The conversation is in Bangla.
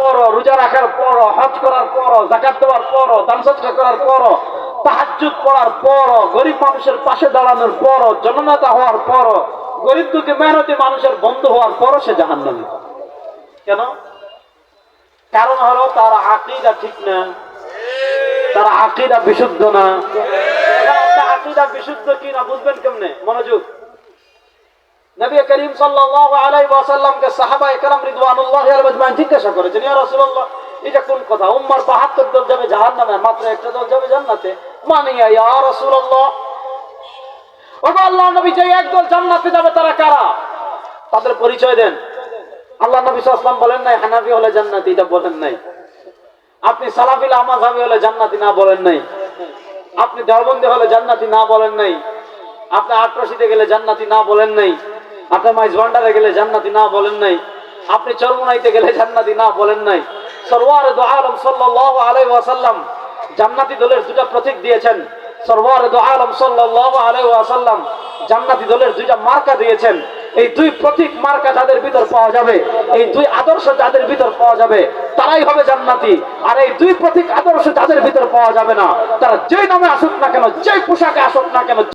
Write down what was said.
পর, রোজা রাখার পর, হজ করার পর জাকাত দেওয়ার পর, দান সৎকার করার পর, তাহাজ্জুদ পড়ার পর, গরিব মানুষের পাশে দাঁড়ানোর পর, জননেতা হওয়ার পর, গরিব দুঃখে মেহনতি মানুষের বন্ধু হওয়ার পরও সে জাহান্নামী। কেন? কারণ হলো তার আকিদা ঠিক না। তার আকিদা বিশুদ্ধ না। আকিদা বিশুদ্ধ কি না, বুঝবেন কেমনে? মনোযোগ। নবী করিম সাল্লাল্লাহু আলাইহি ওয়াসাল্লামকে সাহাবা একরাম রিদওয়ানুল্লাহি আলাইহিম আজমাইন জিজ্ঞাসা করেছেন ইয়া রাসূলুল্লাহ, এটা কোন কথা? উম্মার 72 দল যাবে জাহান্নামে, মাত্র একটা দল যাবে জান্নাতে। মানে ইয়া রাসূলুল্লাহ, ওগো আল্লাহ নবী, যে একদল জান্নাতে যাবে তারা কারা? তাদের পরিচয় দেন। আল্লাহ নবী সাল্লাল্লাহু বলেন নাই, হানাফি হলে জান্নাতি, এটা বলেন নাই। আপনি সালাফিল আমাজাবি হলে জান্নাতি না বলেন নাই। আপনি দেওবন্দি হলে জান্নাতি না বলেন নাই। আপনি আটরশিতে গেলে জান্নাতি না বলেন নাই। আপনি মাইজ ভান্ডারে গেলে জান্নাতি না বলেন নাই। আপনি চরমুনাইতে গেলে জান্নাতি না বলেন নাই। সরওয়ার দো আলম সাল্লাল্লাহু আলাইহি ওয়াসাল্লাম জান্নাতি দলের দুটা প্রতীক দিয়েছেন। সরওয়ার দো আলম সাল্লাল্লাহু আলাইহি ওয়াসাল্লাম জান্নাতি দলের দুইটা মার্কা দিয়েছেন। এই দুই প্রতীক মার্কা যাদের ভিতর পাওয়া যাবে, এই দুই আদর্শ যাদের ভিতর পাওয়া যাবে, তারাই হবে জান্নাতি। আর এই দুই প্রতীক আদর্শ যাদের ভিতর পাওয়া যাবে না, তারা যেই নামে আসুক না কেন, যেই পোশাকে আসুক না কেন